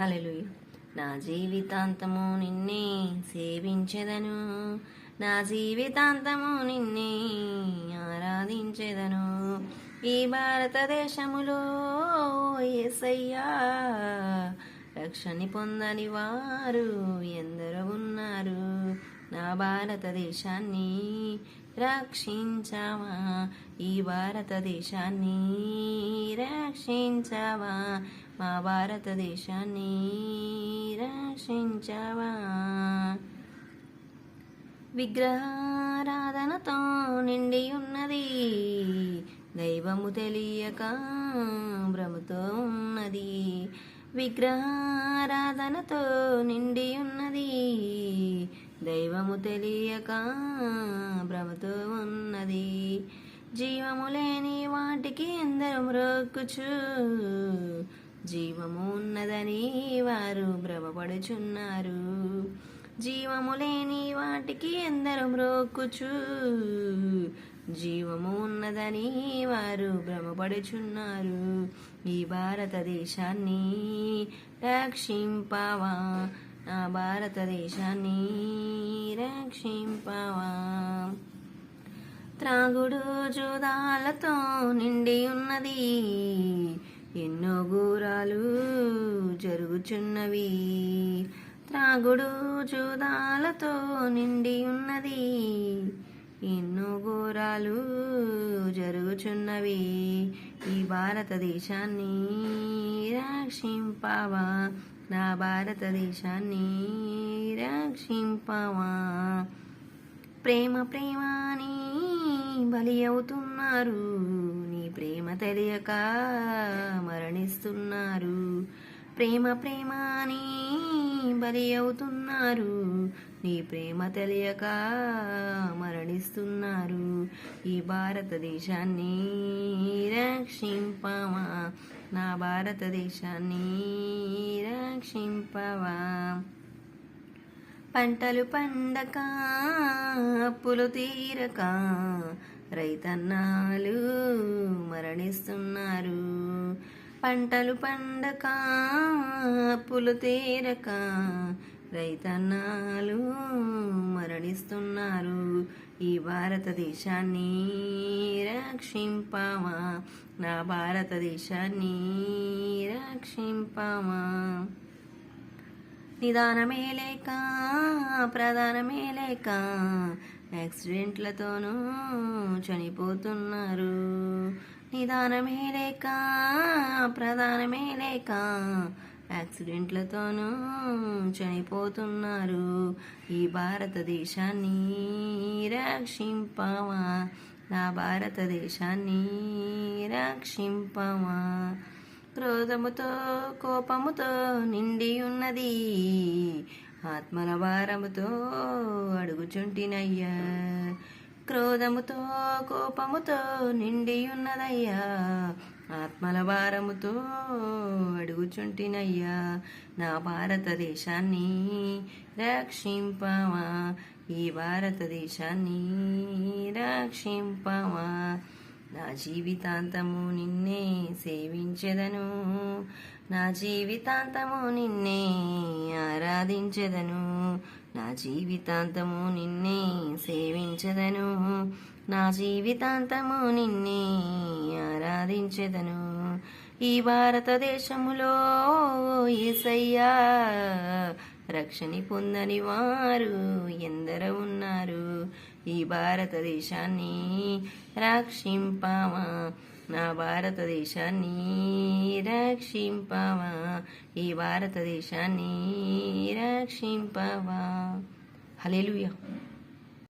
Hello నా జీవితాంతము నిన్నే సేవించెదను. నా జీవితాంతము నిన్నే ఆరాధించెదను. ఈ భారతదేశములో యేసయ్యా రక్షణ పొందని వారు ఎందరో ఉన్నారు. నా భారతదేశాన్ని రక్షించావా? ఈ భారతదేశాన్ని రక్షించావా? మా భారతదేశాన్ని రక్షించావా? విగ్రహారాధనతో నిండి ఉన్నది దైవము తెలియక భ్రమతో ఉన్నది. విగ్రహారాధనతో నిండి ఉన్నది దైవము తెలియక భ్రమతో ఉన్నది. జీవము లేని వాటికి ఎందరు మ్రొక్కుచు. జీవము ఉన్నదని వారు భ్రమపడుచున్నారు. జీవము లేని వాటికి ఎందరు మ్రొక్కుచు. జీవము ఉన్నదని వారు భ్రమపడుచున్నారు. ఈ భారతదేశాన్ని రక్షింపవా నా భారతదేశాన్ని రక్షింపవా. త్రాగుడు జూదాలతో నిండి ఉన్నది ఎన్నో ఘోరాలు జరుగుచున్నవి. త్రాగుడు జూదాలతో నిండి ఉన్నది ఎన్నో ఘోరాలు జరుగుచున్నవి. ఈ భారతదేశాన్ని రక్షింపవా. నా భారతదేశాన్ని రక్షింపవా? ప్రేమ ప్రేమాని బలి అవుతున్నారు. నీ ప్రేమ తెలియక మరణిస్తున్నారు. ప్రేమ ప్రేమాని బలి అవుతున్నారు. నీ ప్రేమ తెలియక మరణిస్తున్నారు. ఈ భారతదేశాన్ని రక్షింపవా? నా భారతదేశాన్ని రక్షింపవా? పంటలు పండక అప్పులు తీరక రైతన్నాలు మరణిస్తున్నారు. పంటలు పండక అప్పులు తీరక రైతన్నాలు మరణిస్తున్నారు. ఈ భారతదేశాన్ని రక్షింపవా నా భారతదేశాన్ని రక్షింపవా నిదానమే లేక ప్రధానమే లేక యాక్సిడెంట్లతోనూ చనిపోతున్నారు. నిదానమే లేక ప్రధానమే లేక యాక్సిడెంట్లతోనూ చనిపోతున్నారు. ఈ భారతదేశాన్ని రక్షింపవా నా భారతదేశాన్ని రక్షింపవా క్రోధముతో కోపముతో నిండి ఉన్నది ఆత్మల భారముతో అడుగుచుంటినయ్యా. క్రోధముతో కోపముతో నిండి ఉన్నదయ్యా ఆత్మల భారముతో అడుగుచుంటినయ్యా. నా భారతదేశాన్ని రక్షింపవా ఈ భారతదేశాన్ని రక్షింపవా నా జీవితాంతము నిన్నే సేవించెదను. నా జీవితాంతము నిన్నే ఆరాధించెదను. నా జీవితాంతము నిన్నే సేవించెదను. నా జీవితాంతము నిన్నే ఆరాధించెదను. ఈ భారతదేశములో ఏసయ్యా రక్షణ పొందని వారు ఎందరో ఉన్నారు. ఈ భారతదేశాన్ని రక్షింపవా? నా భారతదేశాన్ని రక్షింపవా? ఈ భారతదేశాన్ని రక్షింపవా? హల్లెలూయా.